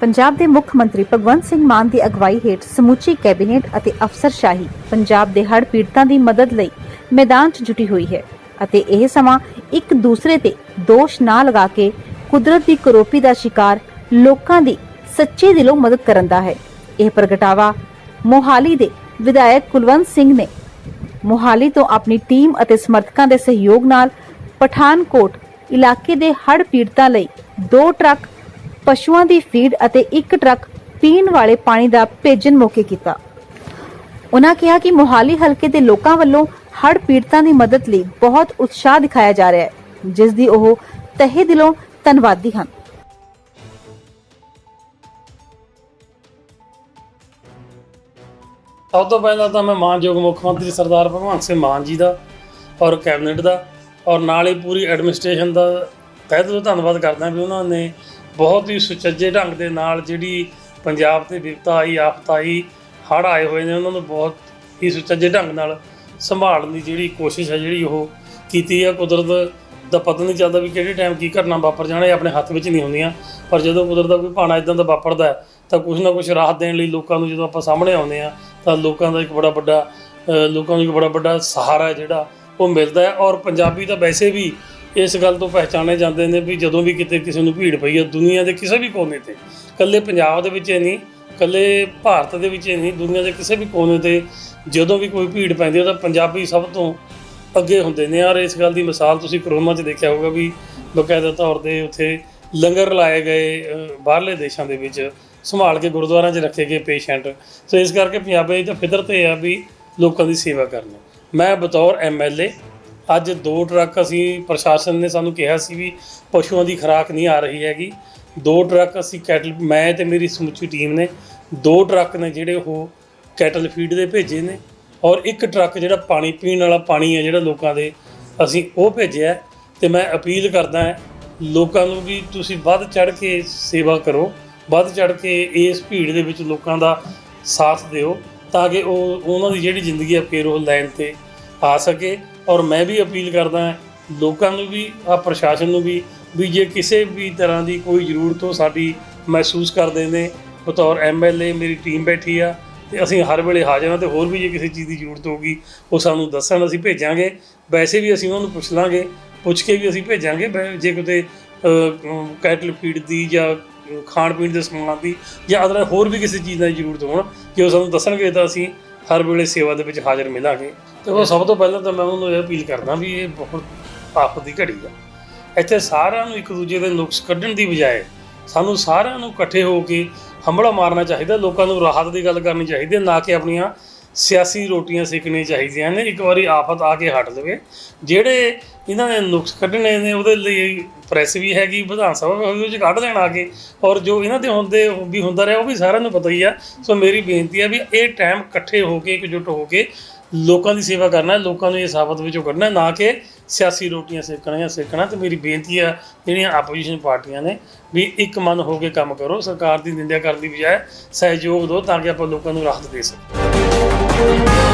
ਪੰਜਾਬ ਦੇ ਮੁੱਖ ਮੰਤਰੀ ਭਗਵੰਤ ਸਿੰਘ ਮਾਨ ਦੀ ਅਗਵਾਈ ਹੇਠ ਸਮੁੱਚੀ ਕੈਬਨਿਟ ਅਤੇ ਅਫਸਰਸ਼ਾਹੀ ਪੰਜਾਬ ਦੇ ਹੜ੍ਹ ਪੀੜਤਾਂ ਦੀ ਮਦਦ ਲਈ ਮੈਦਾਨ 'ਚ ਜੁਟੀ ਹੋਈ ਹੈ ਅਤੇ ਇਹ ਸਮਾਂ ਇੱਕ ਦੂਸਰੇ ਤੇ ਦੋਸ਼ ਨਾ ਲਗਾ ਕੇ ਕੁਦਰਤ ਦੀ ਕਰੋਪੀ ਦਾ ਸ਼ਿਕਾਰ ਲੋਕਾਂ ਦੀ ਸੱਚੇ ਦਿਲੋਂ ਮਦਦ ਕਰਨ ਦਾ ਹੈ। ਇਹ ਪ੍ਰਗਟਾਵਾ ਮੋਹਾਲੀ ਦੇ ਵਿਧਾਇਕ ਕੁਲਵੰਤ ਸਿੰਘ ਨੇ ਮੋਹਾਲੀ ਤੋਂ ਆਪਣੀ ਟੀਮ ਅਤੇ ਸਮਰਥਕਾਂ ਦੇ ਸਹਿਯੋਗ ਨਾਲ ਪਠਾਨਕੋਟ ਇਲਾਕੇ ਦੇ ਹੜ੍ਹ ਪੀੜਤਾਂ ਲਈ ਦੋ ਟਰੱਕ ਪਸ਼ੂਆਂ ਦੀ ਫੀਡ ਅਤੇ ਇੱਕ ਟਰੱਕ ਪੀਣ ਵਾਲੇ ਪਾਣੀ ਦਾ ਭੇਜਣ ਮੌਕੇ ਕੀਤਾ। ਉਨ੍ਹਾਂ ਕਿਹਾ ਕਿ ਮੋਹਾਲੀ ਹਲਕੇ ਦੇ ਲੋਕਾਂ ਵੱਲੋਂ ਹੜ੍ਹ ਪੀੜਤਾਂ ਦੀ ਮਦਦ ਲਈ ਬਹੁਤ ਉਤਸ਼ਾਹ ਦਿਖਾਇਆ ਜਾ ਰਿਹਾ ਹੈ, ਜਿਸ ਦੀ ਉਹ ਤਹਿ ਦਿਲੋਂ ਧੰਨਵਾਦੀ ਹਨ। ਸਭ ਤੋਂ ਪਹਿਲਾਂ ਤਾਂ ਮੈਂ ਮਾਨਯੋਗ ਮੁੱਖ ਮੰਤਰੀ ਸਰਦਾਰ ਭਗਵੰਤ ਸਿੰਘ ਮਾਨ ਜੀ ਦਾ ਔਰ ਕੈਬਨਿਟ ਦਾ ਔਰ ਨਾਲ ਹੀ ਪੂਰੀ ਐਡਮਿਨਿਸਟ੍ਰੇਸ਼ਨ ਦਾ ਤਹਿ ਦਿਲੋਂ ਧੰਨਵਾਦ ਕਰਦਾ ਵੀ ਉਹਨਾਂ ਨੇ ਬਹੁਤ ਹੀ ਸੁਚੱਜੇ ਢੰਗ ਦੇ ਨਾਲ ਜਿਹੜੀ ਪੰਜਾਬ ਤੇ ਵਿਪਤਾ ਆਈ ਆਫਤ ਆਈ ਹੜ੍ਹ ਆਏ ਹੋਏ ਨੇ, ਉਹਨਾਂ ਨੂੰ ਬਹੁਤ ਹੀ ਸੁਚੱਜੇ ਢੰਗ ਨਾਲ ਸੰਭਾਲਣ ਦੀ ਜਿਹੜੀ ਕੋਸ਼ਿਸ਼ ਹੈ, ਜਿਹੜੀ ਉਹ ਕੀਤੀ ਹੈ। ਕੁਦਰਤ ਦਾ ਪਤਾ ਨਹੀਂ ਚੱਲਦਾ ਵੀ ਕਿਹੜੇ ਟਾਈਮ ਕੀ ਘਟਨਾ ਵਾਪਰ ਜਾਣਾ, ਇਹ ਆਪਣੇ ਹੱਥ ਵਿੱਚ ਨਹੀਂ ਹੁੰਦੀਆਂ। ਪਰ ਜਦੋਂ ਕੁਦਰਤ ਦਾ ਕੋਈ ਭਾਣਾ ਇਦਾਂ ਦਾ ਵਾਪਰਦਾ ਤਾਂ ਕੁਝ ਨਾ ਕੁਝ ਰਾਹਤ ਦੇਣ ਲਈ ਲੋਕਾਂ ਨੂੰ ਜਦੋਂ ਆਪਾਂ ਸਾਹਮਣੇ ਆਉਂਦੇ ਆ ਤਾਂ ਲੋਕਾਂ ਦਾ ਇੱਕ ਬੜਾ ਵੱਡਾ ਲੋਕਾਂ ਨੂੰ ਇੱਕ ਬੜਾ ਵੱਡਾ ਸਹਾਰਾ ਜਿਹੜਾ ਉਹ ਮਿਲਦਾ ਹੈ। ਔਰ ਪੰਜਾਬੀ ਤਾਂ ਵੈਸੇ ਵੀ ਇਸ ਗੱਲ ਤੋਂ ਪਹਿਚਾਣੇ ਜਾਂਦੇ ਨੇ ਵੀ ਜਦੋਂ ਵੀ ਕਿਤੇ ਕਿਸੇ ਨੂੰ ਭੀੜ ਪਈ ਹੈ, ਦੁਨੀਆ ਦੇ ਕਿਸੇ ਵੀ ਕੋਨੇ ਤੇ, ਇਕੱਲੇ ਪੰਜਾਬ ਦੇ ਵਿੱਚ ਹੀ ਨਹੀਂ, ਇਕੱਲੇ ਭਾਰਤ ਦੇ ਵਿੱਚ ਹੀ ਨਹੀਂ, ਦੁਨੀਆ ਦੇ ਕਿਸੇ ਵੀ ਕੋਨੇ ਤੇ ਜਦੋਂ ਵੀ ਕੋਈ ਭੀੜ ਪੈਂਦੀ ਹੈ ਤਾਂ ਪੰਜਾਬੀ ਸਭ ਤੋਂ ਅੱਗੇ ਹੁੰਦੇ ਨੇ। ਔਰ ਇਸ ਗੱਲ ਦੀ ਮਿਸਾਲ ਤੁਸੀਂ ਕਰੋਨਾ 'ਚ ਦੇਖਿਆ ਹੋਊਗਾ ਵੀ ਬਕਾਇਦਾ ਤੌਰ ਤੇ ਉੱਥੇ ਲੰਗਰ ਲਾਏ ਗਏ ਬਾਹਰਲੇ ਦੇਸ਼ਾਂ ਦੇ ਵਿੱਚ, ਸੰਭਾਲ ਕੇ ਗੁਰਦੁਆਰਿਆਂ 'ਚ ਰੱਖੇ ਗਏ ਪੇਸ਼ੈਂਟ। ਸੋ ਇਸ ਕਰਕੇ ਪੰਜਾਬੀ ਦੀ ਤਾਂ ਫਿਤਰਤ ਇਹ ਆ ਵੀ ਲੋਕਾਂ ਦੀ ਸੇਵਾ ਕਰਨੀ। ਮੈਂ ਬਤੌਰ ਐਮਐਲਏ ਅੱਜ ਦੋ ਟਰੱਕ ਅਸੀਂ ਪ੍ਰਸ਼ਾਸਨ ਨੇ ਸਾਨੂੰ ਕਿਹਾ ਸੀ ਵੀ ਪਸ਼ੂਆਂ ਦੀ ਖੁਰਾਕ ਨਹੀਂ ਆ ਰਹੀ ਹੈਗੀ ਦੋ ਟਰੱਕ ਅਸੀਂ ਕੈਟਲ, ਮੈਂ ਤੇ ਮੇਰੀ ਸਮੁੱਚੀ ਟੀਮ ਨੇ ਦੋ ਟਰੱਕ ਨੇ ਜਿਹੜੇ ਉਹ ਕੈਟਲ ਫੀਡ ਦੇ ਭੇਜੇ ਨੇ ਔਰ ਇੱਕ ਟਰੱਕ ਜਿਹੜਾ ਪਾਣੀ ਪੀਣ ਵਾਲਾ ਪਾਣੀ ਹੈ ਜਿਹੜਾ ਲੋਕਾਂ ਦੇ ਅਸੀਂ ਉਹ ਭੇਜਿਆ ਹੈ। ਤੇ ਮੈਂ ਅਪੀਲ ਕਰਦਾ ਹਾਂ ਲੋਕਾਂ ਨੂੰ ਵੀ ਤੁਸੀਂ ਵੱਧ ਚੜ ਕੇ ਸੇਵਾ ਕਰੋ, ਵੱਧ ਚੜ ਕੇ ਇਸ ਭੀੜ ਦੇ ਵਿੱਚ ਲੋਕਾਂ ਦਾ ਸਾਥ ਦਿਓ ਤਾਂ ਕਿ ਉਹ, ਉਹਨਾਂ ਦੀ ਜਿਹੜੀ ਜ਼ਿੰਦਗੀ ਹੈ ਫਿਰ ਉਹ ਲਾਈਨ ਤੇ ਆ ਸਕੇ ਔਰ ਮੈਂ ਵੀ ਅਪੀਲ ਕਰਦਾ ਲੋਕਾਂ ਨੂੰ ਵੀ ਆ ਪ੍ਰਸ਼ਾਸਨ ਨੂੰ ਵੀ ਵੀ ਜੇ ਕਿਸੇ ਵੀ ਤਰ੍ਹਾਂ ਦੀ ਕੋਈ ਜ਼ਰੂਰਤ ਹੋ, ਸਾਡੀ ਮਹਿਸੂਸ ਕਰਦੇ ਨੇ, ਬਤੌਰ ਐਮਐਲਏ ਮੇਰੀ ਟੀਮ ਬੈਠੀ ਆ, ਤੇ ਅਸੀਂ ਹਰ ਵੇਲੇ ਹਾਜ਼ਰ ਹਾਂ, ਤੇ ਹੋਰ ਵੀ ਜੇ ਕਿਸੇ ਚੀਜ਼ ਦੀ ਜ਼ਰੂਰਤ ਹੋਊਗੀ, ਉਹ ਸਾਨੂੰ ਦੱਸਣ, ਅਸੀਂ ਭੇਜਾਂਗੇ, ਵੈਸੇ ਵੀ ਅਸੀਂ ਉਹਨਾਂ ਨੂੰ ਪੁੱਛ ਲਾਂਗੇ, ਪੁੱਛ ਕੇ ਵੀ ਅਸੀਂ ਭੇਜਾਂਗੇ ਜੇ ਕਿਤੇ ਕੈਟਲ ਫੀਡ ਦੀ ਜਾਂ ਖਾਣ ਪੀਣ ਦੇ ਸਮਾਨ ਦੀ ਜਾਂ ਅਦਰ ਹੋਰ ਵੀ ਕਿਸੇ ਚੀਜ਼ ਦੀ ਜ਼ਰੂਰਤ ਹੋਣ, ਜੇ ਉਹ ਸਾਨੂੰ ਦੱਸਣਗੇ ਤਾਂ ਅਸੀਂ ਹਰ ਵੇਲੇ ਸੇਵਾ ਦੇ ਵਿੱਚ ਹਾਜ਼ਰ ਮਿਲਾਂਗੇ। ਤੇ ਉਹ ਸਭ ਤੋਂ ਪਹਿਲਾਂ ਤਾਂ ਮੈਂ ਉਹਨਾਂ ਨੂੰ ਇਹ ਅਪੀਲ ਕਰਦਾ ਵੀ ਇਹ ਬਹੁਤ ਆਫਤ ਦੀ ਘੜੀ ਆ। ਇੱਥੇ ਸਾਰਿਆਂ ਨੂੰ ਇੱਕ ਦੂਜੇ ਦੇ ਨੁਕਸ ਕੱਢਣ ਦੀ ਬਜਾਏ ਸਾਨੂੰ ਸਾਰਿਆਂ ਨੂੰ ਇਕੱਠੇ ਹੋ ਕੇ ਹੰਬੜਾ ਮਾਰਨਾ ਚਾਹੀਦਾ, ਲੋਕਾਂ ਨੂੰ ਰਾਹਤ ਦੀ ਗੱਲ ਕਰਨੀ ਚਾਹੀਦੀ ਹੈ, ਨਾ ਕਿ ਆਪਣੀਆਂ ਸਿਆਸੀ ਰੋਟੀਆਂ ਸੇਕਣੀਆਂ ਚਾਹੀਦੀਆਂ ਨੇ, ਇੱਕ ਵਾਰੀ ਆਫਤ ਆ ਕੇ ਹਟ ਲਵੇ। ਜਿਹੜੇ ਇਹਨਾਂ ਨੇ ਨੁਕਸ ਕੱਢਣੇ ਨੇ, ਉਹਦੇ ਲਈ ਪ੍ਰੈਸ ਵੀ ਹੈਗੀ, ਵਿਧਾਨ ਸਭਾ ਵੀ ਉਹਦੇ ਵਿੱਚ ਕੱਢ ਦੇਣ ਆ ਕੇ। ਔਰ ਜੋ ਇਹਨਾਂ ਦੇ ਹੁੰਦੇ, ਵੀ ਹੁੰਦਾ ਰਿਹਾ, ਉਹ ਵੀ ਸਾਰਿਆਂ ਨੂੰ ਪਤਾ ਹੀ ਆ। ਸੋ ਮੇਰੀ ਬੇਨਤੀ ਆ ਵੀ ਇਹ ਟਾਈਮ ਇਕੱਠੇ ਹੋ ਕੇ, ਇਕਜੁੱਟ ਹੋ ਕੇ ਲੋਕਾਂ ਦੀ ਸੇਵਾ ਕਰਨਾ, ਲੋਕਾਂ ਨੂੰ ਇਹ ਸਾਬਤ ਵਿੱਚੋਂ ਕੱਢਣਾ, ਨਾ ਕਿ ਸਿਆਸੀ ਰੋਟੀਆਂ ਸੇਕਣਾ ਜਾਂ ਸੇਕਣਾ ਤੇ ਮੇਰੀ ਬੇਨਤੀ ਆ ਜਿਹੜੀਆਂ ਆਪੋਜੀਸ਼ਨ ਪਾਰਟੀਆਂ ਨੇ ਵੀ ਇੱਕ ਮਨ ਹੋ ਕੇ ਕੰਮ ਕਰੋ, ਸਰਕਾਰ ਦੀ ਨਿੰਦਿਆ ਕਰਨ ਦੀ ਬਜਾਏ ਸਹਿਯੋਗ ਦਿਓ ਤਾਂ ਕਿ ਆਪਾਂ ਲੋਕਾਂ ਨੂੰ ਰਾਹਤ ਦੇ ਸਕੀਏ।